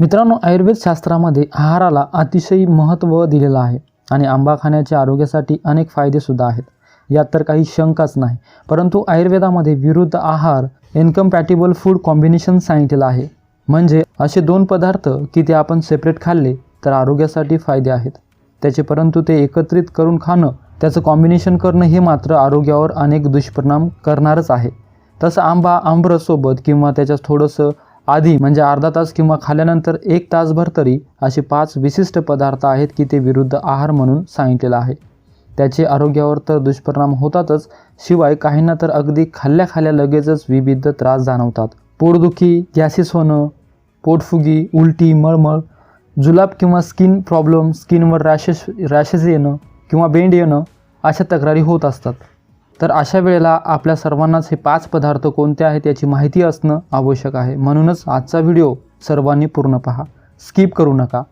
मित्रांनो आयुर्वेद शास्त्रामध्ये आहाराला अतिशय महत्त्व दिलेलं आहे आणि आंबा खाण्याचे आरोग्यासाठी अनेक फायदेसुद्धा आहेत. यात तर काही शंकाच नाही. परंतु आयुर्वेदामध्ये विरुद्ध आहार इनकम्पॅटिबल फूड कॉम्बिनेशन सांगितलेलं आहे. म्हणजे असे दोन पदार्थ की ते आपण सेपरेट खाल्ले तर आरोग्यासाठी फायदे आहेत. त्याचे परंतु ते एकत्रित करून खाणं त्याचं कॉम्बिनेशन करणं हे मात्र आरोग्यावर अनेक दुष्परिणाम करणारच आहे. तसं आंबा आंबरसोबत किंवा त्याच्यात थोडंसं आधी म्हणजे अर्धा तास किंवा खाल्यानंतर एक तासभर तरी असे पाच विशिष्ट पदार्थ आहेत की ते विरुद्ध आहार म्हणून सांगितलेलं आहे. त्याचे आरोग्यावर तर दुष्परिणाम होतातच शिवाय काहींना तर अगदी खाल्ल्या खाल्ल्या लगेचच विविध त्रास जाणवतात. पोटदुखी गॅसेस होणं पोटफुगी उलटी मळमळ जुलाब किंवा स्किन प्रॉब्लेम स्किनवर रॅशेस रॅशेस येणं किंवा बेंड येणं अशा तक्रारी होत असतात. तर अशा वेळेला आपल्या सर्वांनाच हे पाच पदार्थ कोणते आहेत याची माहिती असणं आवश्यक आहे. म्हणूनच आजचा व्हिडिओ सर्वांनी पूर्ण पहा. स्किप करू नका.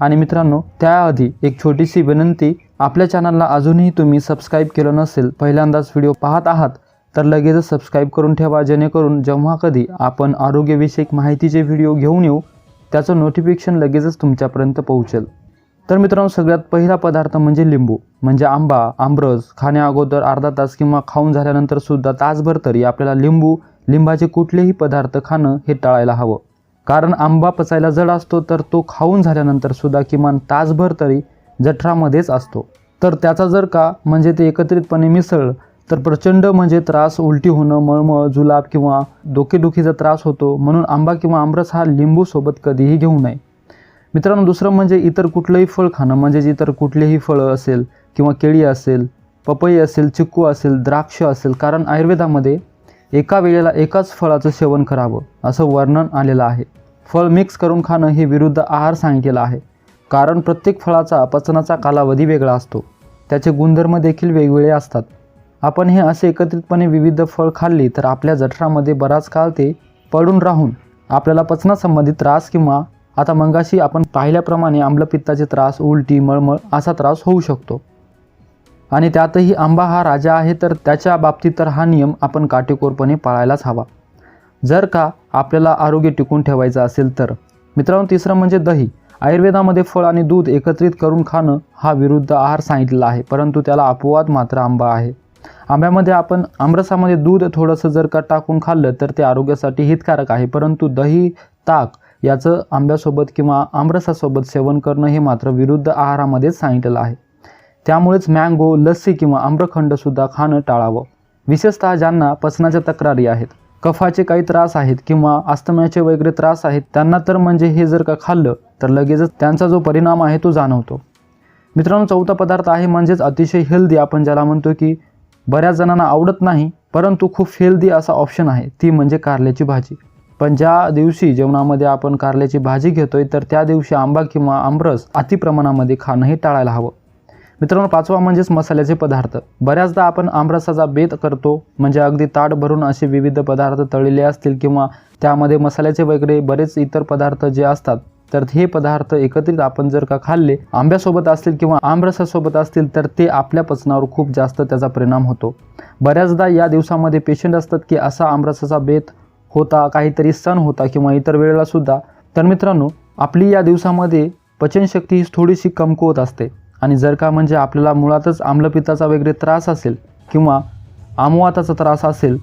आणि मित्रांनो त्याआधी एक छोटीशी विनंती. आपल्या चॅनलला अजूनही तुम्ही सबस्क्राईब केलं नसेल पहिल्यांदाच व्हिडिओ पाहत आहात तर लगेचच सबस्क्राईब करून ठेवा जेणेकरून जेव्हा कधी आपण आरोग्यविषयक माहितीचे व्हिडिओ घेऊन येऊ त्याचं नोटिफिकेशन लगेचच तुमच्यापर्यंत पोहोचेल. तर मित्रांनो सगळ्यात पहिला पदार्थ म्हणजे लिंबू म्हणजे आंबा आमरस खाण्या अगोदर अर्धा तास किंवा खाऊन झाल्यानंतर सुद्धा तासभर तरी आपल्याला लिंबू लिंबाचे कुठलेही पदार्थ खाणं हे टाळायला हवं. कारण आंबा पचायला जड असतो तर तो खाऊन झाल्यानंतर सुद्धा किमान तासभर तरी जठरामध्येच असतो. तर त्याचा जर का म्हणजे ते एकत्रितपणे मिसळलं तर प्रचंड म्हणजे त्रास उलटी होणं मळमळ जुलाब किंवा डोकेदुखीचा त्रास होतो. म्हणून आंबा किंवा आमरस हा लिंबूसोबत कधीही घेऊ नये. मित्रांनो दुसरं म्हणजे इतर कुठलंही फळ खाणं म्हणजेच इतर कुठलेही फळं असेल किंवा केळी असेल पपई असेल चिक्कू असेल द्राक्ष असेल कारण आयुर्वेदामध्ये एका वेळेला एकाच फळाचं सेवन करावं असं वर्णन आलेलं आहे. फळ मिक्स करून खाणं हे विरुद्ध आहार सांगितलेला आहे. कारण प्रत्येक फळाचा पचनाचा कालावधी वेगळा असतो. त्याचे गुणधर्म देखील वेगवेगळे असतात. आपण हे असे एकत्रितपणे विविध फळ खाल्ली तर आपल्या जठरामध्ये बराच काळ ते पडून राहून आपल्याला पचनासंबंधित त्रास किंवा आता मंगाशी आपण पाहिल्याप्रमाणे आम्लपित्ताचे त्रास उलटी मळमळ असा त्रास होऊ शकतो. आणि त्यातही आंबा हा राजा आहे तर त्याच्या बाबतीत तर हा नियम आपण काटेकोरपणे पाळायलाच हवा. जर का आपल्याला आरोग्य टिकून ठेवायचं असेल तर. मित्रांनो तिसरं म्हणजे दही. आयुर्वेदामध्ये फळ आणि दूध एकत्रित करून खाणं हा विरुद्ध आहार सांगितलेला आहे परंतु त्याला अपवाद मात्र आंबा आहे. आंब्यामध्ये आपण आमरसामध्ये दूध थोडंसं जर का टाकून खाल्लं तर ते आरोग्यासाठी हितकारक आहे परंतु दही ताक याचं आंब्यासोबत किंवा आमरसासोबत सेवन करणं हे मात्र विरुद्ध आहारामध्येच सांगितलेलं आहे. त्यामुळेच मँगो लस्सी किंवा आम्रखंडसुद्धा खाणं टाळावं. विशेषतः ज्यांना पचनाच्या तक्रारी आहेत कफाचे काही त्रास आहेत किंवा अस्तम्याचे वगैरे त्रास आहेत त्यांना तर म्हणजे हे जर का खाल्लं तर लगेचच त्यांचा जो परिणाम आहे तो जाणवतो. मित्रांनो चौथा पदार्थ आहे म्हणजेच अतिशय हेल्दी आपण ज्याला म्हणतो की बऱ्याच जणांना आवडत नाही परंतु खूप हेल्दी असा ऑप्शन आहे ती म्हणजे कारल्याची भाजी. पण ज्या दिवशी जेवणामध्ये आपण कारल्याची भाजी घेतोय तर त्या दिवशी आंबा किंवा आमरस अतिप्रमाणामध्ये खाणंही टाळायला हवं. मित्रांनो पाचवा म्हणजेच मसाल्याचे पदार्थ. बऱ्याचदा आपण आमरसाचा बेत करतो म्हणजे अगदी ताट भरून असे विविध पदार्थ तळलेले असतील किंवा त्यामध्ये मसाल्याचे वगैरे बरेच इतर पदार्थ जे असतात तर हे पदार्थ एकत्रित आपण जर का खाल्ले आंब्यासोबत असतील किंवा आमरसासोबत असतील तर ते आपल्या पचनावर खूप जास्त त्याचा परिणाम होतो. बऱ्याचदा या दिवसामध्ये पेशंट असतात की असा आमरसाचा बेत होता काहीतरी सण होता किंवा इतर वेळेला सुद्धा तर मित्रांनो आपली या दिवसामध्ये पचनशक्ती ही थोडीशी कमकुवत असते. आणि जर का म्हणजे आपल्याला मुळातच आम्लपित्ताचा वगैरे त्रास असेल किंवा आमवाताचा त्रास असेल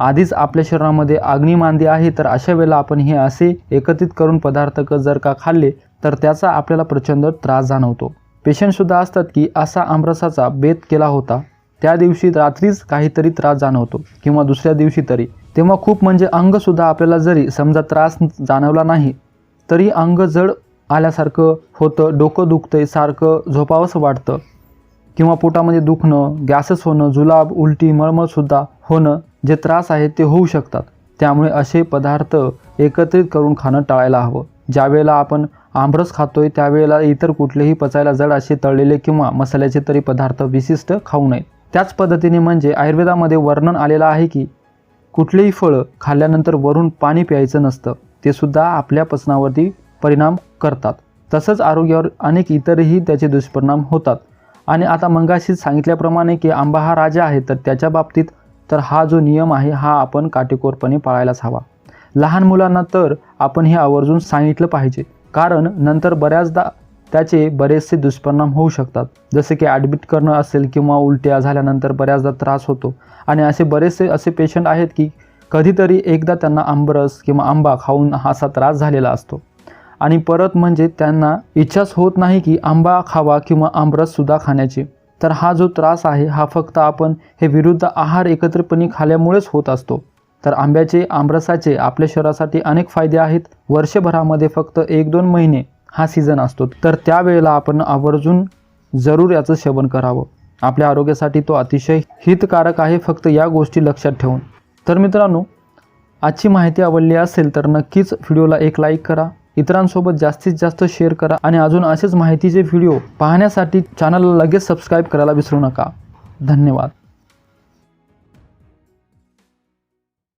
आधीच आपल्या शरीरामध्ये अग्निमांदी आहे तर अशा वेळेला आपण हे असे एकत्रित करून पदार्थ जर का खाल्ले तर त्याचा आपल्याला प्रचंड त्रास जाणवतो. पेशंटसुद्धा असतात की असा आमरसाचा बेत केला होता त्या दिवशी रात्रीच काहीतरी त्रास जाणवतो किंवा दुसऱ्या दिवशी तरी. तेव्हा खूप म्हणजे अंगसुद्धा आपल्याला जरी समजा त्रास जाणवला नाही तरी अंग जड आल्यासारखं होतं डोकं दुखतंय सारखं झोपावंसं वाटतं. किंवा पोटामध्ये दुखणं गॅसेस होणं जुलाब उलटी मळमळसुद्धा होणं जे त्रास आहेत ते होऊ शकतात. त्यामुळे असे पदार्थ एकत्रित करून खाणं टाळायला हवं. ज्यावेळेला आपण आमरस खातोय त्यावेळेला इतर कुठलेही पचायला जड असे तळलेले किंवा मसाल्याचे तरी पदार्थ विशिष्ट खाऊ नयेत. त्याच पद्धतीने म्हणजे आयुर्वेदामध्ये वर्णन आलेलं आहे की कुठलेही फळं खाल्ल्यानंतर वरून पाणी प्यायचं नसतं ते सुद्धा आपल्या पचनावरती परिणाम करतात. तसंच आरोग्यावर अनेक इतरही त्याचे दुष्परिणाम होतात. आणि आता मंगाशीच सांगितल्याप्रमाणे की आंबा हा राजा आहे तर त्याच्या बाबतीत तर हा जो नियम आहे हा आपण काटेकोरपणे पाळायलाच हवा. लहान मुलांना तर आपण हे आवर्जून सांगितलं पाहिजे. कारण नंतर बऱ्याचदा त्याचे बरेचसे दुष्परिणाम होऊ शकतात. जसे की ॲडमिट करणं असेल किंवा उलट्या झाल्यानंतर बऱ्याचदा त्रास होतो. आणि असे बरेचसे असे पेशंट आहेत की कधीतरी एकदा त्यांना आंबरस किंवा आंबा खाऊन हा असा त्रास झालेला असतो. आणि परत म्हणजे त्यांना इच्छाच होत नाही की आंबा खावा किंवा आंबरससुद्धा खाण्याची. तर हा जो त्रास आहे हा फक्त आपण हे विरुद्ध आहार एकत्रपणे खाल्यामुळेच होत असतो. तर आंब्याचे आमरसाचे आपल्या शरीरासाठी अनेक फायदे आहेत. वर्षभरामध्ये फक्त एक दोन महिने हा सीझन असतो. तर त्यावेळेला आपण आवर्जून जरूर याचं सेवन करावं. आपल्या आरोग्यासाठी तो अतिशय हितकारक आहे फक्त या गोष्टी लक्षात ठेवून. तर मित्रांनो आजची माहिती आवडली असेल तर नक्कीच व्हिडिओला एक लाईक करा इतरांसोबत जास्तीत जास्त शेअर करा आणि अजून असेच माहितीचे व्हिडिओ पाहण्यासाठी चॅनलला लगेच सबस्क्राईब करायला विसरू नका. धन्यवाद.